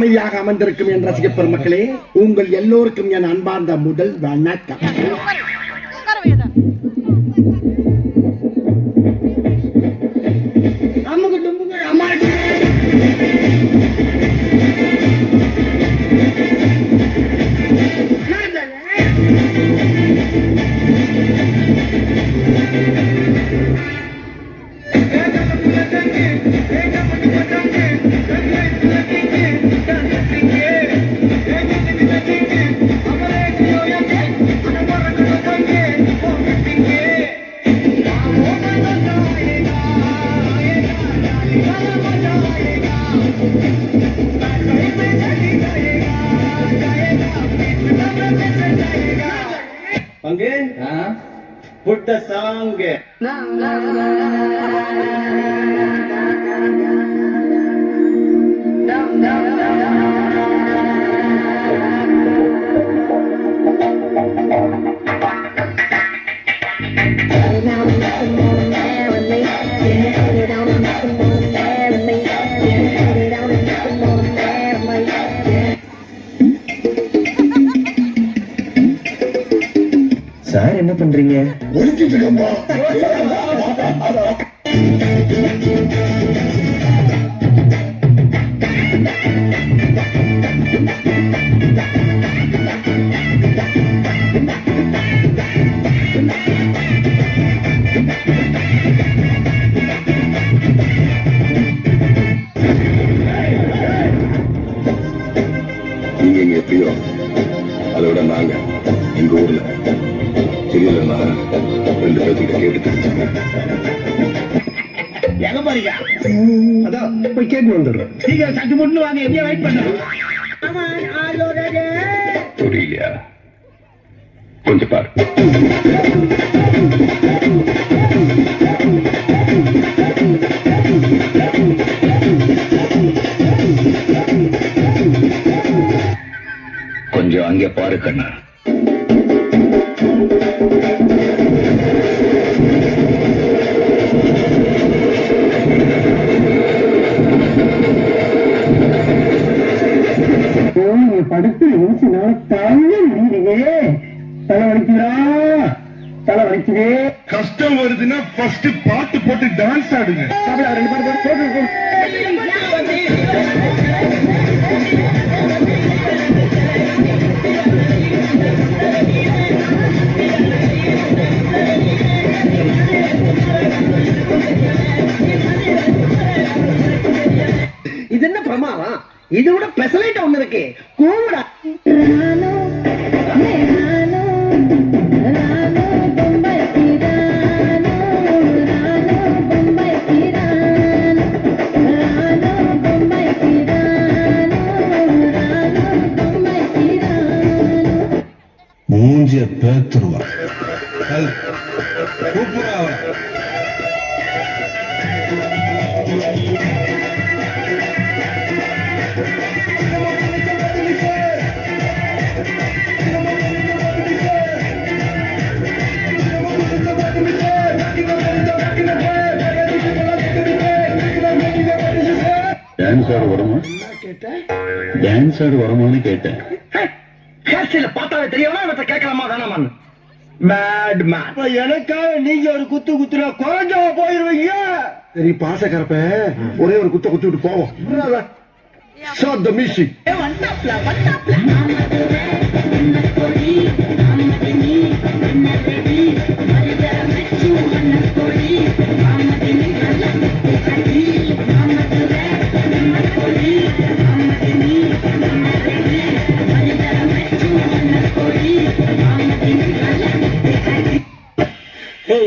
அமைதியாக அமர்ந்திருக்கும் என் ரசிக பெருமக்களே உங்கள் எல்லோருக்கும் என் அன்பார்ந்த முதல் வணக்கம். பங்கு புட்ட சாங் சார் என்ன பண்றீங்க? ஒழிச்சிட்டு ரெண்டு பேர்த்துக்கிட்ட கேட்டு தெரிஞ்சுங்க எங்க போறீங்க? அதான் போய் கேட்டு வந்துடுறேன் சீக்கிரம் சட்டு முன்னு வாங்க எங்கேயும் வெயிட் பண்ணுங்க. புரியலையா? கொஞ்சம் பாரு. கொஞ்சம் அங்கே பாரு கண்ணா. தலை வலிக்குதே கஷ்டம் வருதுன்னா ஃபர்ஸ்ட் பாட்டு போட்டு டான்ஸ் ஆடுங்க. சாப்பிட ரெண்டு பேரும் போட்டு இது என்ன பிரமாதம்? இது விட பெசலைட் ஒண்ணு இருக்கு. கூவிடா. அவனை. டான்ஸ் ஆட வருமா? டான்ஸ் ஆட வருமான்னு கேட்டேன். ஹேர்ஸ்டைல பார்த்தாலே தெரியவனா இவற்றை கேட்கலாமா வேணாமான்னு மேட் மேன் இப்ப எனக்காக நீங்க ஒரு குத்து குத்துனா குறைஞ்சவ போயிருவீங்க சரி பாசக்கரப்ப ஒரே ஒரு குத்த குத்தி விட்டு போவோம் ஷாட் த மியூசிக் ஏய்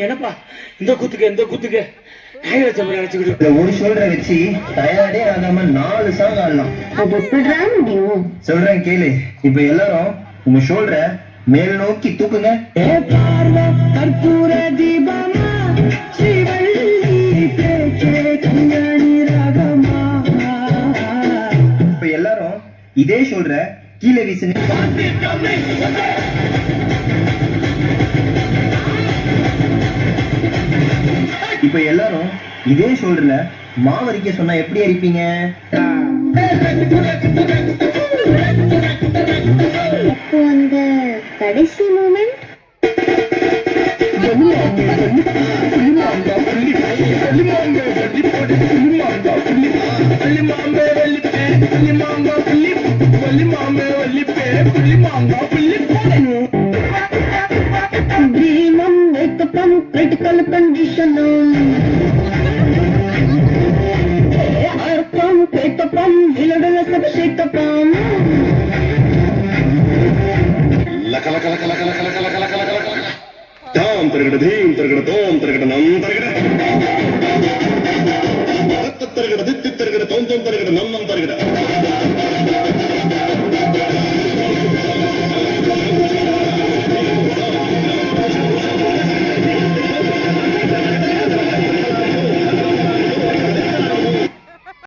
என்னப்பா? இந்த குத்துக்கு இந்த குத்துக்கு. ஒரு ஷோல்டரை வச்சு டயர்டே ஆகாம நாலு சாங் ஆடலாம். சொல்றேன் கேளு. இப்ப எல்லாரும் உங்க ஷோல்டரை மேல் நோக்கி தூக்குங்க. கற்பூர தீபமா? ஸ்ரீவள்ளி பேச்சே கல்யாணி ராகமா? இப்ப எல்லாரும் இதே ஷோல்டரை கீழே வீசுங்க. இப்போ எல்லாரும் இதே ஷோல்டர்ல மாவரிக்க சொன்னா எப்படி அரிப்பீங்க? அப்போ அந்த கடைசி மூமெண்ட் மாம்பா புள்ளி மாம்பா போட்டு తగ్గించడం అర్థం ప్రేతపం విలడల సభశేతపం தாம் திருகட தீம் திருகட தோம் திருகட நம் திருகட தத்த திருகட தித்து திருகட தோம் தோம்